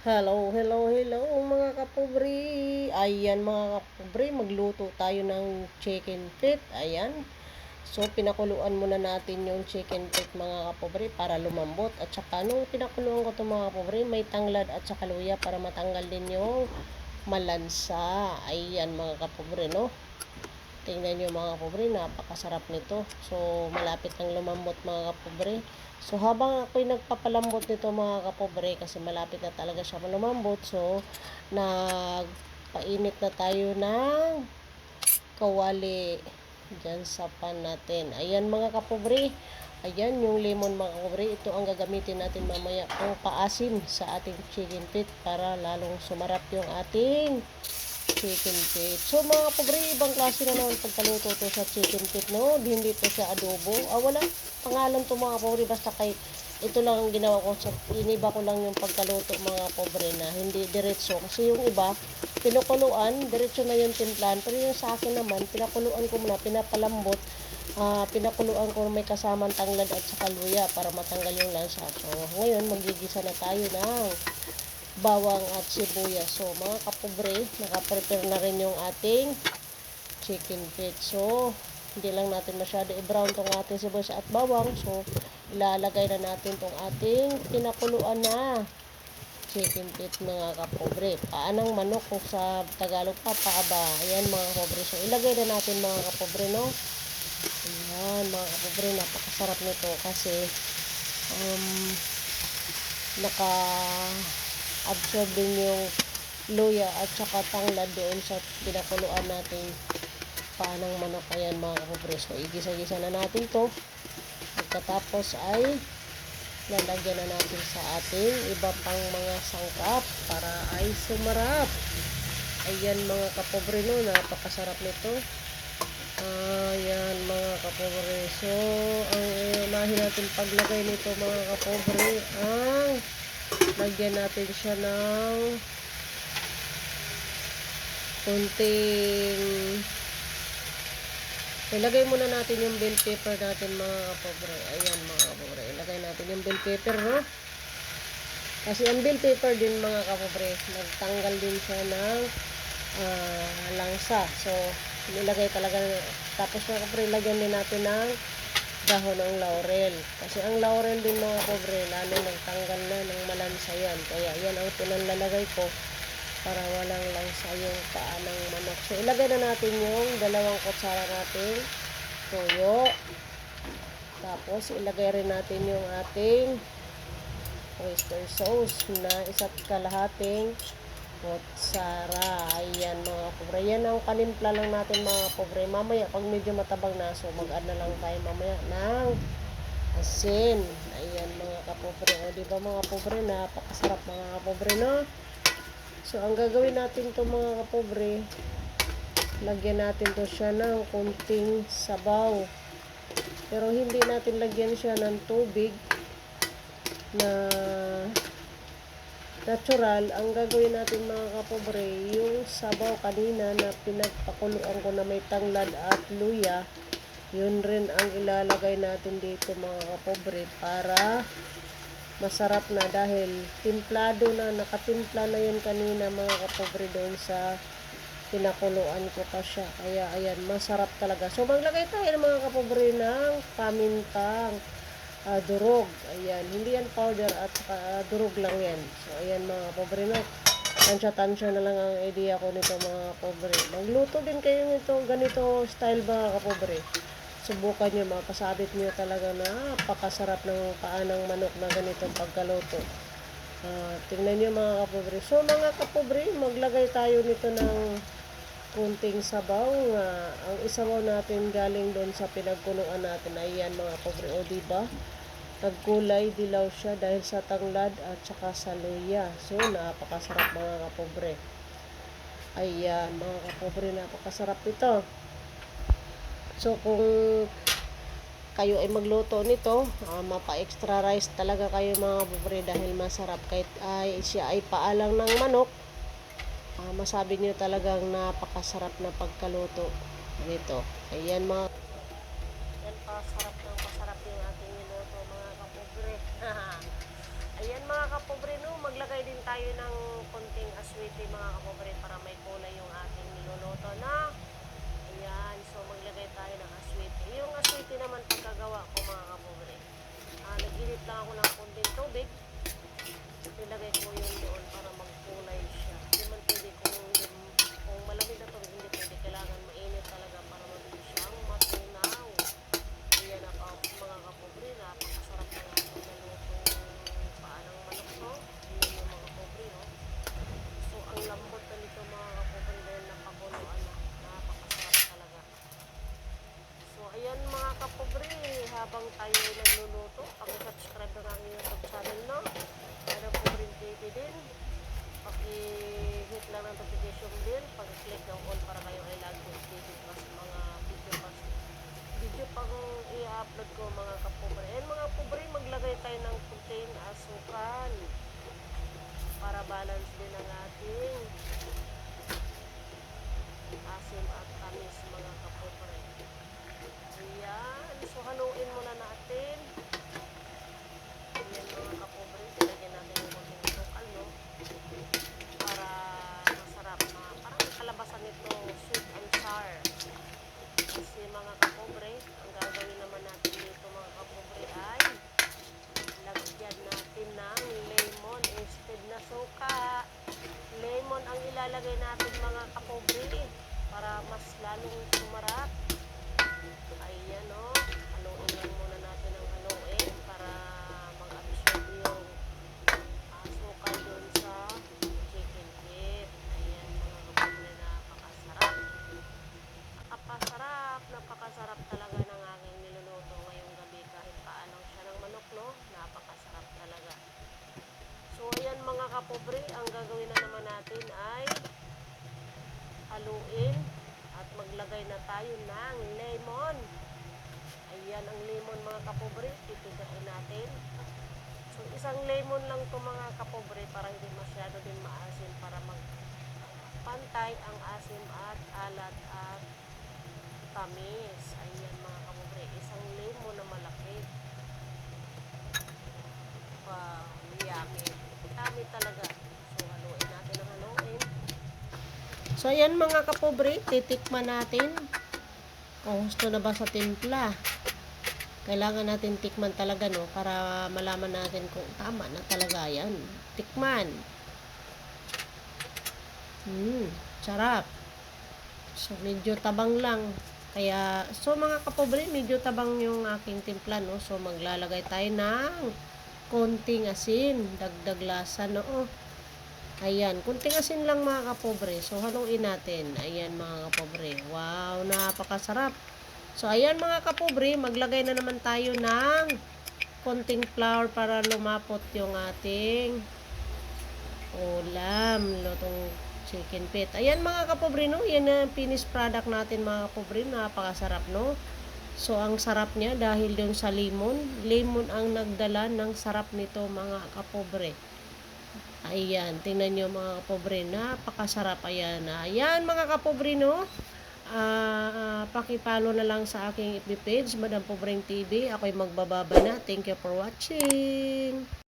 Hello, hello, hello mga kapobre. Ayan mga kapobre, magluto tayo ng chicken feet. Ayan. So, pinakuluan muna natin yung chicken feet mga kapobre para lumambot. At saka nung pinakuluan ko ito mga kapobre, may tanglad at saka luya para matanggal din yung malansa. Ayan mga kapobre, no? Tingnan nyo mga kapobre, napakasarap nito. So, malapit ng lumambot mga kapobre. So, habang ako'y nagpapalambot nito mga kapobre, kasi malapit na talaga siya lumambot, so, nagpainit na tayo ng kawali dyan sa pan natin. Ayan mga kapobre, ayan yung lemon mga kapobre, ito ang gagamitin natin mamaya pang paasim sa ating chicken feet para lalong sumarap yung ating chicken feet. So mga kapobre, ibang klase na naman pagkaluto to sa chicken feet, no? Hindi to siya adobo. Ah, wala pangalan to mga kapobre, basta kay ito lang ang ginawa ko sa iniba ko lang yung pagkaluto mga pobre na hindi diretso kasi yung iba pinukuluan diretso na yung timplan pero yung sa akin naman pinakuluan ko muna pinapalambot ah pinakuluan ko may kasamang tanglad at saka luya para matanggal yung lansa so ngayon magigisa na tayo ng bawang at sibuyas so mga kapobre nakaprepare na rin yung ating chicken feet so hindi lang natin masyado i-brown tong ating sibuyas at bawang so ilalagay na natin tong ating pinakuluan na chicken feet mga kapobre. Paanang manok kung sa Tagalog pa, paaba. Ayan mga kapobre. So ilagay na natin mga kapobre no. Ayan mga kapobre, napakasarap nito kasi um, naka absorb din yung luya at saka tanglad doon sa pinakuluan natin paanang manok. Ayan mga kapobre. So igisa-gisa na natin to. Pagkatapos ay lalagyan na natin sa ating iba pang mga sangkap para ay sumarap. Ayan mga kapobre no, napakasarap nito. Ayan mga kapobre. So, ang unahin natin paglagay nito mga kapobre ang lagyan natin siya ng kunting Ilagay muna natin yung bell pepper natin mga kapobre. Ayan mga kapobre. Ilagay natin yung bell pepper, no? Kasi ang bell pepper din mga kapobre, nagtanggal din siya ng ah, langsa. So, nilagay talaga. Tapos mga kapobre, lagyan din natin ng dahon ng laurel. Kasi ang laurel din mga kapobre, lalo nagtanggal na ng malansa yan. Kaya yan ang pinanlalagay ko para walang langsa yung paa ng manok. So, ilagay na natin yung dalawang kutsara natin toyo. Tapos, ilagay rin natin yung ating oyster sauce na isa't kalahating kutsara. Pobre. Yan ang kanimpla lang natin mga pobre. Mamaya, pag medyo matabang na, so mag-add na lang tayo mamaya ng asin. Ayan mga kapobre. O, di ba mga pobre? Napakasarap mga kapobre, no? So, ang gagawin natin to mga kapobre, lagyan natin to siya ng kunting sabaw. Pero hindi natin lagyan siya ng tubig na natural. Ang gagawin natin mga kapobre, yung sabaw kanina na pinagpakuluan ko na may tanglad at luya, yun rin ang ilalagay natin dito mga kapobre para masarap na dahil timplado na, nakatimpla na yun kanina mga kapobre doon sa pinakuluan ko pa siya. Kaya ayan, masarap talaga. So maglagay tayo ng mga kapobre ng pamintang ah, durog. Ayan, hindi yan powder at uh, durog lang yan. So ayan mga kapobre no. Tansya-tansya na lang ang idea ko nito mga kapobre. Magluto din kayo nito ganito style mga kapobre subukan nyo, mapasabit nyo talaga na napakasarap ng paa ng manok na ganitong pagkaluto. Uh, tingnan nyo mga kapobre. So mga kapobre, maglagay tayo nito ng kunting sabaw. Uh, ang isabaw natin galing doon sa pinagkunuan natin. Ayan mga kapobre. O diba? Nagkulay dilaw siya dahil sa tanglad at saka sa luya. So napakasarap mga kapobre. Ayan mga kapobre, napakasarap ito. So, kung kayo ay magluto nito, uh, mapa-extra rice talaga kayo mga pobre dahil masarap. Kahit ay siya ay paalang ng manok, uh, masabi niyo talagang napakasarap na pagkaluto nito. Ayan mga Yan pa, sarap ng pasarap yung ating niluto mga kapobre. Ayan mga kapobre no, maglagay din tayo tayo ng aswiti mga kapobre para may kulay yung ating niluluto na. Ayan, so maglagay tayo ng aswiti. Yung aswiti naman pagkagawa ko mga kapobre. Ah, naginit lang ako ng konting tubig. Nilagay ko yun doon para magkulay siya. Hindi man pwede kung, hindi- kung malamig na tubig, hindi pwede. Kailangan mainit talaga para mabilis siyang matunaw. Ayan na pa mga kapobre, napakasarap na nga itong nalutong paanang manok no. Ayan yung mga kapobre no. So ang lambot na nito mga kapobre dahil napakuloan na. Napakasarap talaga. So ayan mga kapobre, habang tayo ay nagluluto, paki-subscribe na ang YouTube channel no. Ano pobre TV din. Paki-hit lang ng notification bell, pag-click ng all para kayo ay lagi updated pa sa mga video pa video pang i-upload ko mga kapobre. And mga pobre, maglagay tayo ng protein asukan para balance din ang ating asim at tamis mga kapobre. Ayan. So, haluin muna natin. Ayan mga kapobre. Ilagyan natin yung konting sukal, no? Para masarap. na parang kalabasan nito, sweet and sour. Kasi mga kapobre, ang gagawin naman natin dito mga kapobre ay lagyan natin ng lemon instead na suka. Lemon ang ilalagay natin mga kapobre para mas lalong sumarap. Ayan o, haluin lang muna natin ang haluin para mag-absorb yung asukal dun sa chicken feet. Ayan mga kapobre, napakasarap. Napakasarap, napakasarap talaga ng aking niluluto ngayong gabi kahit paanong siya ng manok, no? Napakasarap talaga. So, ayan mga kapobre, ang gagawin na naman natin ay haluin at maglagay na tayo ng lemon. Ayan ang lemon mga kapobre, titigain natin. So, isang lemon lang to mga kapobre para hindi masyado din maasim para magpantay ang asim at alat at tamis. Ayan mga kapobre, isang lemon na malaki. Wow. Yummy talaga. So, haluin natin ang haluin. So, ayan mga kapobre, titikman natin kung gusto na ba sa timpla. Kailangan natin tikman talaga, no? Para malaman natin kung tama na talaga yan. Tikman. Hmm, sarap. So, medyo tabang lang. Kaya, so mga kapobre, medyo tabang yung aking timpla, no? So, maglalagay tayo ng konting asin. Dagdag lasa, no? Ayan, kunting asin lang mga kapobre. So, haluin natin. Ayan mga kapobre. Wow, napakasarap. So, ayan mga kapobre, maglagay na naman tayo ng konting flour para lumapot yung ating ulam. Lutong chicken pit. Ayan mga kapobre, no? Yan ang finished product natin mga kapobre. Napakasarap, no? So, ang sarap niya dahil yung sa lemon. Lemon ang nagdala ng sarap nito mga kapobre. Ayan, tingnan nyo mga kapobre, napakasarap. Ayan, ayan mga kapobre, no? Ah, ah, pakipalo na lang sa aking FB page, Madam Pobreng TV. Ako'y magbababa na. Thank you for watching.